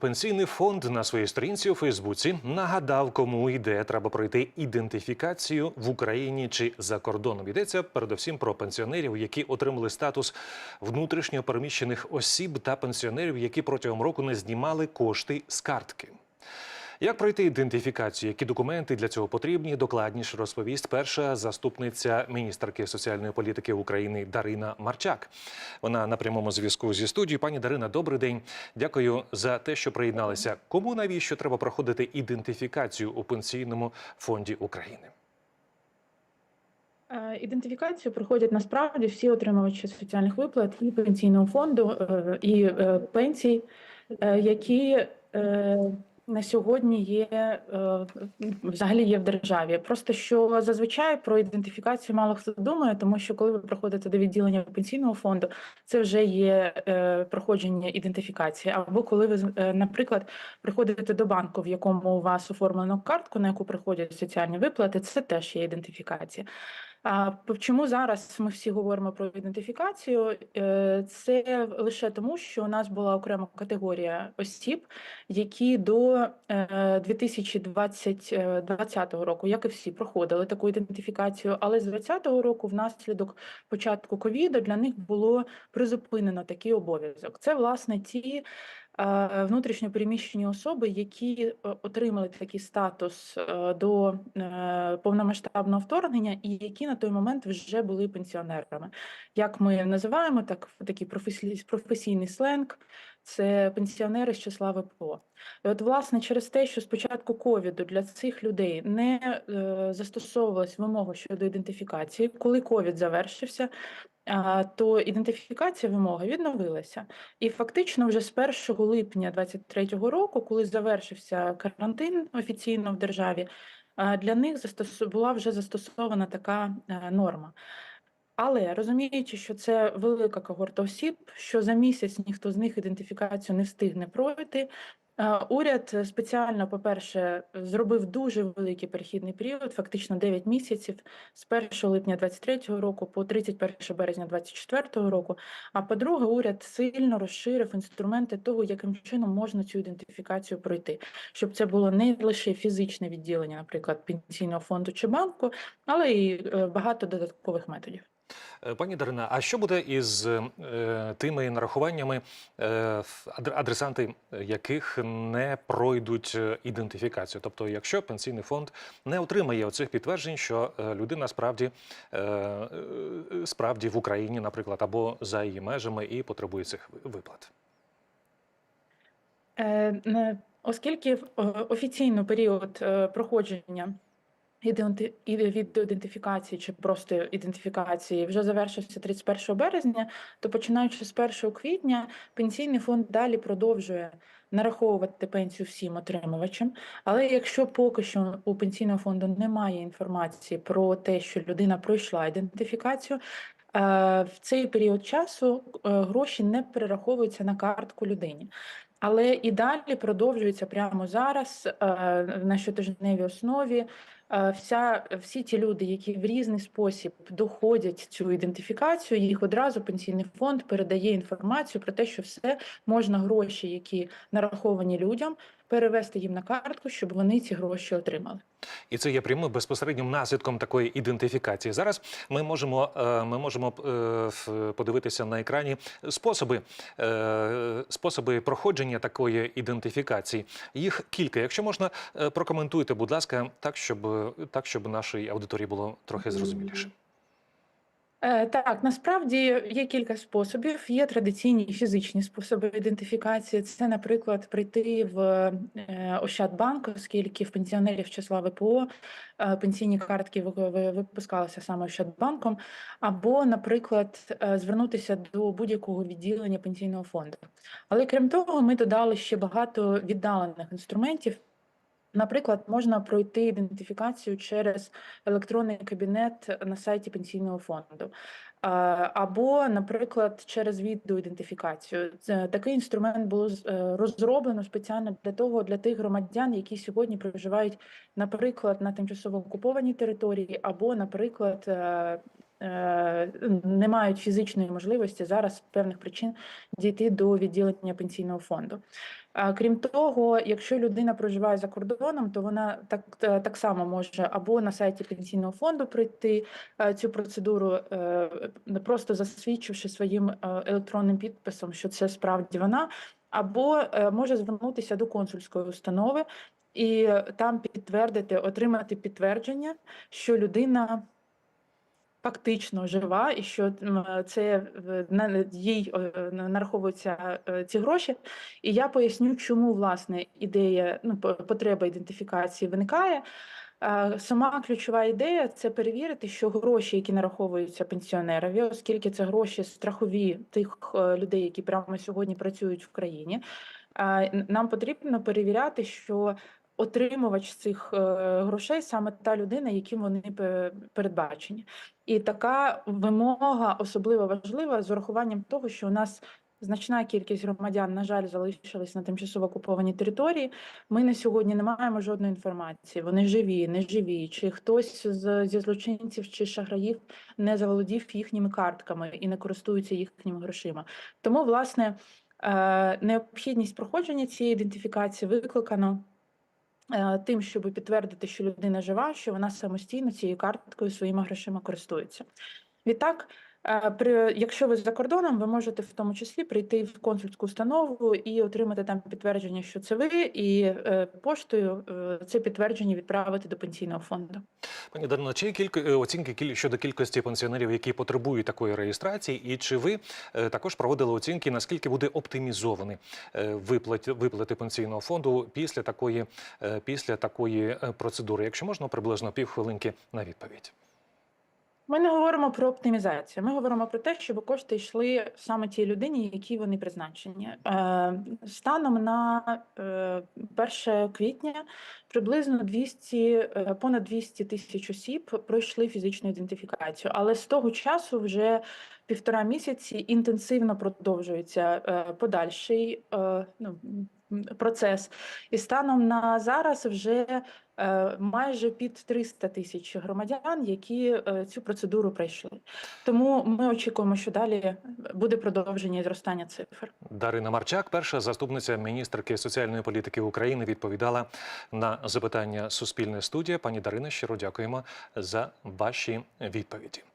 Пенсійний фонд на своїй сторінці у Фейсбуці нагадав, кому йде треба пройти ідентифікацію в Україні чи за кордоном. Йдеться передусім про пенсіонерів, які отримали статус внутрішньо переміщених осіб та пенсіонерів, які протягом року не знімали кошти з картки. Як пройти ідентифікацію? Які документи для цього потрібні? Докладніше розповість перша заступниця міністерки соціальної політики України Дарина Марчак. Вона на прямому зв'язку зі студією. Пані Дарина, добрий день. Дякую за те, що приєдналися. Кому навіщо треба проходити ідентифікацію у пенсійному фонді України? Е, Ідентифікацію проходять насправді всі отримувачі соціальних виплат і пенсійного фонду, е, і е, пенсій, які на сьогодні є е, взагалі є в державі. Просто що зазвичай про ідентифікацію мало хто думає, тому що коли ви приходите до відділення пенсійного фонду, це вже є е, проходження ідентифікації. Або коли ви, е, наприклад, приходите до банку, в якому у вас оформлено картку, на яку приходять соціальні виплати, це теж є ідентифікація. А чому зараз ми всі говоримо про ідентифікацію? Е, Це лише тому, що у нас була окрема категорія осіб, які до е, 2020 року, як і всі, проходили таку ідентифікацію, але з 2020 року, внаслідок початку ковіду, для них було призупинено такий обов'язок. Це власне ті е, внутрішньо переміщені особи, які е, отримали такий статус е, до е, повномасштабного вторгнення, і які на той момент вже були пенсіонерами. Як ми називаємо так, такий професійний сленг, це пенсіонери з числа ВПО. І от, власне, через те, що спочатку ковіду для цих людей не застосовувалась вимога щодо ідентифікації, коли ковід завершився. То ідентифікація вимоги відновилася. І фактично, вже з 1 липня 2023 року, коли завершився карантин офіційно в державі, для них була вже застосована така е, норма. Але розуміючи, що це велика когорта осіб, що за місяць ніхто з них ідентифікацію не встигне пройти. Е, Уряд спеціально, по-перше, зробив дуже великий перехідний період, фактично 9 місяців з 1 липня 2023 року по 31 березня 2024 року. А по-друге, уряд сильно розширив інструменти того, яким чином можна цю ідентифікацію пройти, щоб це було не лише фізичне відділення, наприклад, пенсійного фонду чи банку, але й е, багато додаткових методів. Е, Пані Дарина, а що буде із е, тими нарахуваннями, е, адресанти яких не пройдуть ідентифікацію? Тобто, якщо пенсійний фонд не отримає оцих підтверджень, що людина справді, справді в Україні, наприклад, або за її межами і потребує цих виплат. Оскільки офіційно період проходження від ідентифікації чи просто ідентифікації вже завершився 31 березня, то починаючи з 1 квітня пенсійний фонд далі продовжує нараховувати пенсію всім отримувачам. Але якщо поки що у пенсійного фонду немає інформації про те, що людина пройшла ідентифікацію, е, в цей період часу е, гроші не перераховуються на картку людині. Але і далі продовжується прямо зараз е, на щотижневій основі. Е, Вся всі ті люди, які в різний спосіб доходять цю ідентифікацію, їх одразу пенсійний фонд передає інформацію про те, що все можна гроші, які нараховані людям, перевести їм на картку, щоб вони ці гроші отримали. І це є прямим безпосереднім наслідком такої ідентифікації. Зараз ми можемо, е, ми можемо е, подивитися на екрані способи, е, способи проходження такої ідентифікації. Їх кілька. Якщо можна, прокоментуйте, будь ласка, так, щоб так, щоб нашій аудиторії було трохи зрозуміліше. Е, Так, насправді є кілька способів. Є традиційні фізичні способи ідентифікації. Це, наприклад, прийти в е, Ощадбанк, оскільки в пенсіонерів числа ВПО е, пенсійні картки ви- ви- випускалися саме Ощадбанком, або, наприклад, звернутися до будь-якого відділення пенсійного фонду. Але крім того, ми додали ще багато віддалених інструментів. Наприклад, можна пройти ідентифікацію через електронний кабінет на сайті пенсійного фонду. Або, наприклад, через відеоідентифікацію. Такий інструмент було е, розроблено спеціально для того, для тих громадян, які сьогодні проживають, наприклад, на тимчасово окупованій території, або, наприклад, е, е, не мають фізичної можливості зараз з певних причин дійти до відділення пенсійного фонду. Крім того, якщо людина проживає за кордоном, то вона так, е, так само може або на сайті пенсійного фонду пройти е, цю процедуру, е, просто засвідчивши своїм електронним підписом, що це справді вона, або може звернутися до консульської установи і там підтвердити, отримати підтвердження, що людина фактично жива, і що це е, на їй е, нараховуються е, ці гроші. І я поясню, чому власне ідея ну, потреба ідентифікації виникає. Сама ключова ідея це перевірити, що гроші, які нараховуються пенсіонерові, оскільки це гроші страхові тих людей, які прямо сьогодні працюють в країні. Нам потрібно перевіряти, що отримувач цих е, грошей саме та людина, яким вони передбачені. І така вимога особливо важлива з урахуванням того, що у нас значна кількість громадян, на жаль, залишились на тимчасово окупованій території. Ми на сьогодні не маємо жодної інформації. Вони живі, не живі, чи хтось з, зі злочинців чи шахраїв не заволодів їхніми картками і не користується їхніми грошима. Тому, власне, е, необхідність проходження цієї ідентифікації викликано тим, щоб підтвердити, що людина жива, що вона самостійно цією карткою своїми грошима користується. Відтак, е, при, якщо ви за кордоном, ви можете в тому числі прийти в консульську установу і отримати там підтвердження, що це ви, і е, поштою е, це підтвердження відправити до пенсійного фонду. Пані Дарина, чи є кілька е, оцінки щодо кількості пенсіонерів, які потребують такої реєстрації, і чи ви е, також проводили оцінки, наскільки буде оптимізовані е, виплати, пенсійного фонду після такої, е, після такої е, процедури? Якщо можна, приблизно півхвилинки на відповідь. Ми не говоримо про оптимізацію. Ми говоримо про те, щоб кошти йшли саме тій людині, які вони призначені. Е, Станом на е, 1 квітня приблизно 200, е, понад 200 тисяч осіб пройшли фізичну ідентифікацію, але з того часу вже півтора місяці інтенсивно продовжується е, подальший е, ну, процес. І станом на зараз вже е, майже під 300 тисяч громадян, які е, цю процедуру пройшли. Тому ми очікуємо, що далі буде продовження і зростання цифр. Дарина Марчак, перша заступниця міністерки соціальної політики України, відповідала на запитання Суспільне студія. Пані Дарина, щиро дякуємо за ваші відповіді.